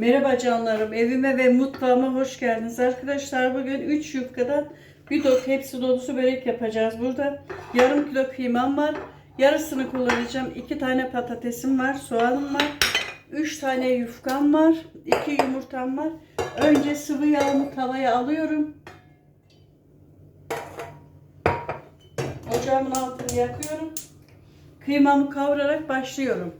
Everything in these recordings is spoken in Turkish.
Merhaba canlarım, evime ve mutfağıma hoş geldiniz. Arkadaşlar bugün 3 yufkadan bir dolu tepsi dolusu börek yapacağız. Burada yarım kilo kıymam var. Yarısını kullanacağım. 2 tane patatesim var, soğanım var. 3 tane yufkam var. 2 yumurtam var. Önce sıvı yağımı tavaya alıyorum. Ocağımın altını yakıyorum. Kıymamı kavurarak başlıyorum.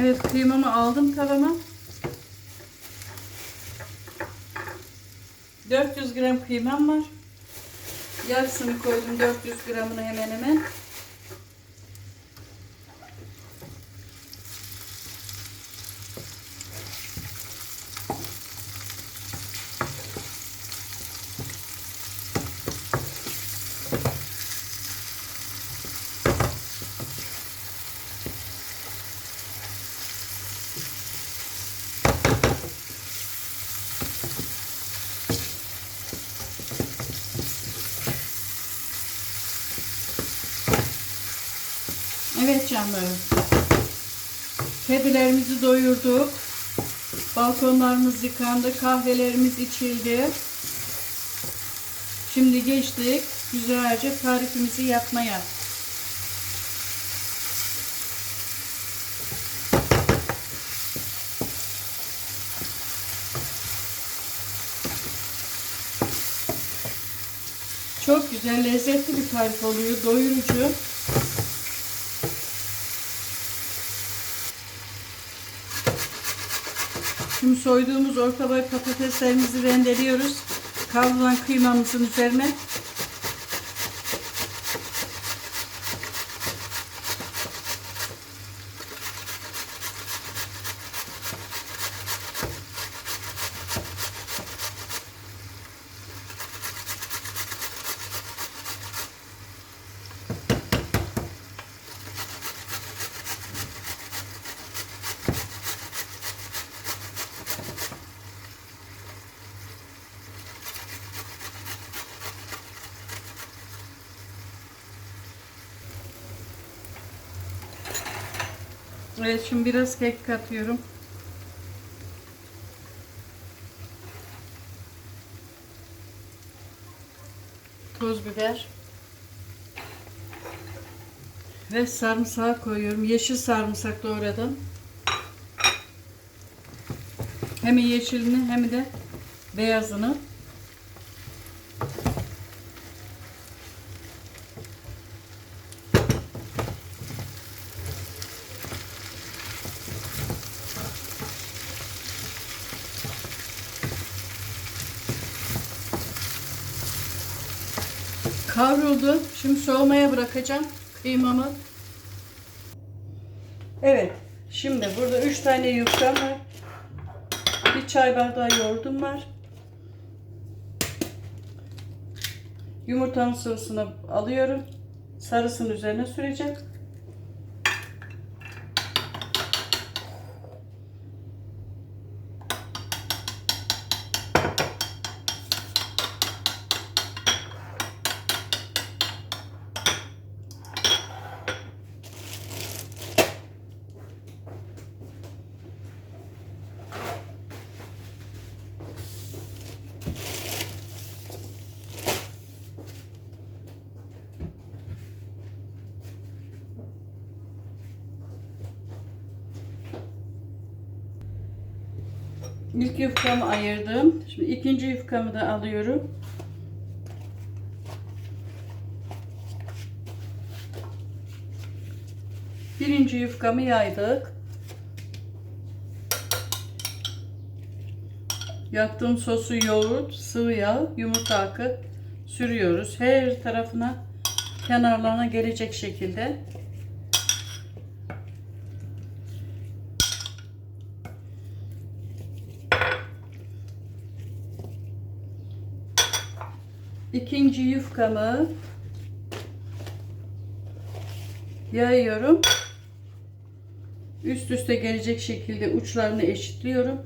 Evet kıymamı aldım tavama. 400 gram kıymam var. Yarısını koydum 400 gramını hemen hemen. Evet canlarım. Kedilerimizi doyurduk. Balkonlarımız yıkandı. Kahvelerimiz içildi. Şimdi geçtik güzelce tarifimizi yapmaya. Çok güzel, lezzetli bir tarif oluyor. Doyurucu. Şimdi soyduğumuz orta boy patateslerimizi rendeliyoruz. Kavrulan kıymamızın üzerine. Evet şimdi biraz kek katıyorum. Toz biber. Ve sarımsağı koyuyorum. Yeşil sarımsak doğradım. Hem yeşilini hem de beyazını. Kavruldu. Şimdi soğumaya bırakacağım kıymamı. Evet. Şimdi burada 3 tane yufkam var. Bir çay bardağı yoğurdum var. Yumurtanın sıvısını alıyorum. Sarısını üzerine süreceğim. İlk yufkamı ayırdım. Şimdi ikinci yufkamı da alıyorum. Birinci yufkamı yaydık. Yaptığım sosu yoğurt, sıvı yağ, yumurta akı sürüyoruz. Her tarafına kenarlarına gelecek şekilde. İkinci yufkamı yayıyorum. Üst üste gelecek şekilde uçlarını eşitliyorum.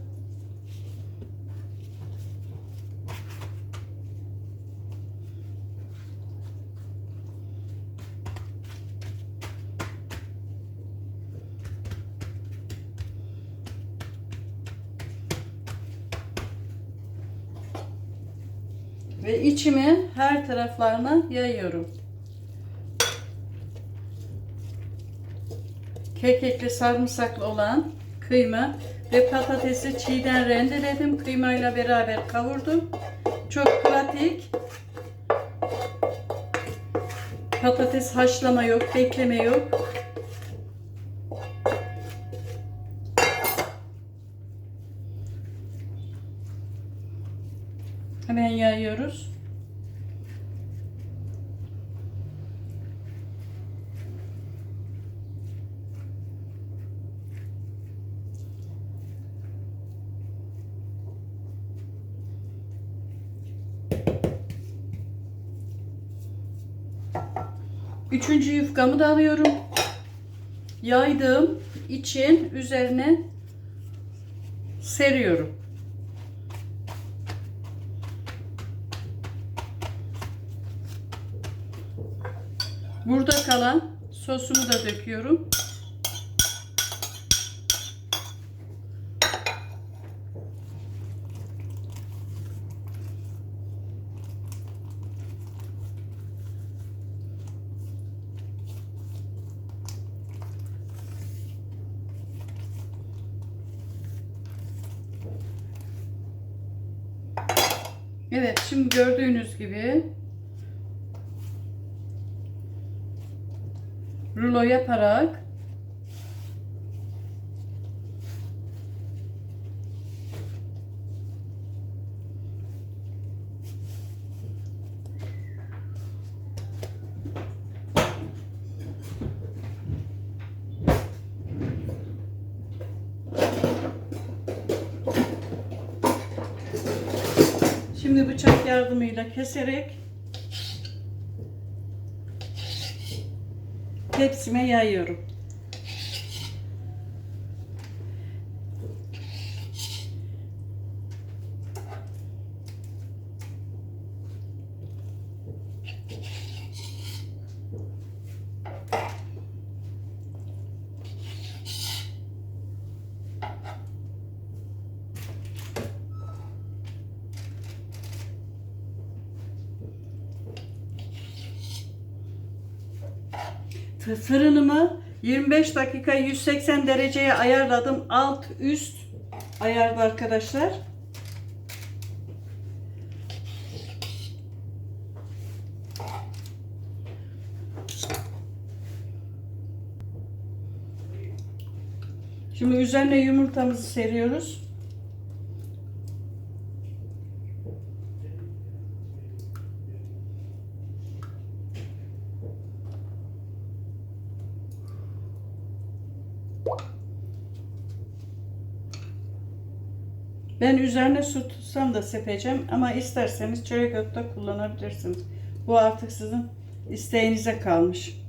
Ve içimi her taraflarına yayıyorum. Kekekli sarımsaklı olan kıyma ve patatesi çiğden rendeledim. Kıymayla beraber kavurdum. Çok pratik. Patates haşlama yok, bekleme yok. Hemen yayıyoruz. Üçüncü yufkamı da alıyorum. Yaydığım için üzerine seriyorum. Burada kalan sosumu da döküyorum. Evet, şimdi gördüğünüz gibi rulo yaparak Şimdi bıçak yardımıyla keserek tepsime yayıyorum. Fı- Fırınımı 25 dakika 180 dereceye ayarladım. Alt üst ayarda arkadaşlar. Şimdi üzerine yumurtamızı seriyoruz. Ben üzerine su tutsam da sepeceğim ama isterseniz çörek otu da kullanabilirsiniz. Bu artık sizin isteğinize kalmış.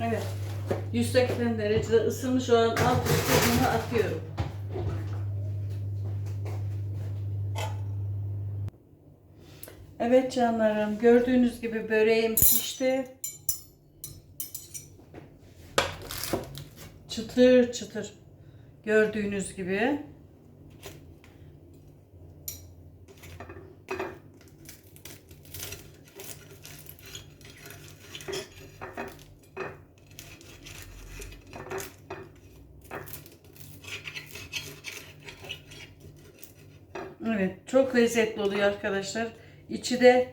Evet. 180 derecede ısınmış olan alt üstüne atıyorum. Evet canlarım gördüğünüz gibi böreğim pişti. Çıtır çıtır gördüğünüz gibi. Evet, çok lezzetli oluyor arkadaşlar. İçi de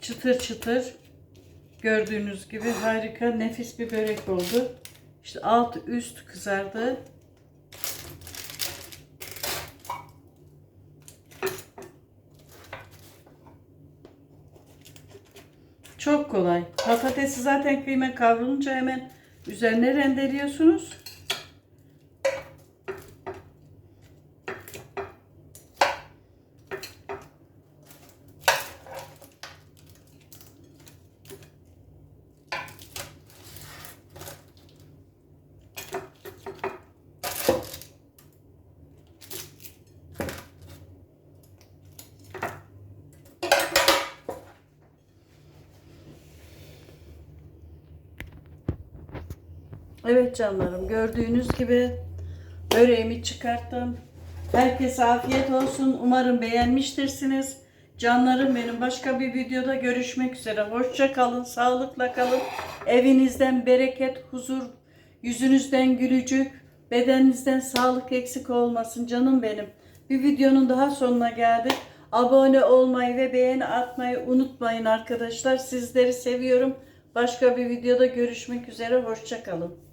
çıtır çıtır. Gördüğünüz gibi harika, nefis bir börek oldu. İşte alt üst kızardı. Çok kolay. Patatesi zaten kıyma kavrulunca hemen üzerine rendeliyorsunuz. Evet canlarım gördüğünüz gibi böreğimi çıkarttım. Herkese afiyet olsun. Umarım beğenmiştirsiniz. Canlarım benim başka bir videoda görüşmek üzere. Hoşça kalın, sağlıkla kalın. Evinizden bereket, huzur, yüzünüzden gülücük, bedeninizden sağlık eksik olmasın canım benim. Bir videonun daha sonuna geldik. Abone olmayı ve beğeni atmayı unutmayın arkadaşlar. Sizleri seviyorum. Başka bir videoda görüşmek üzere. Hoşça kalın.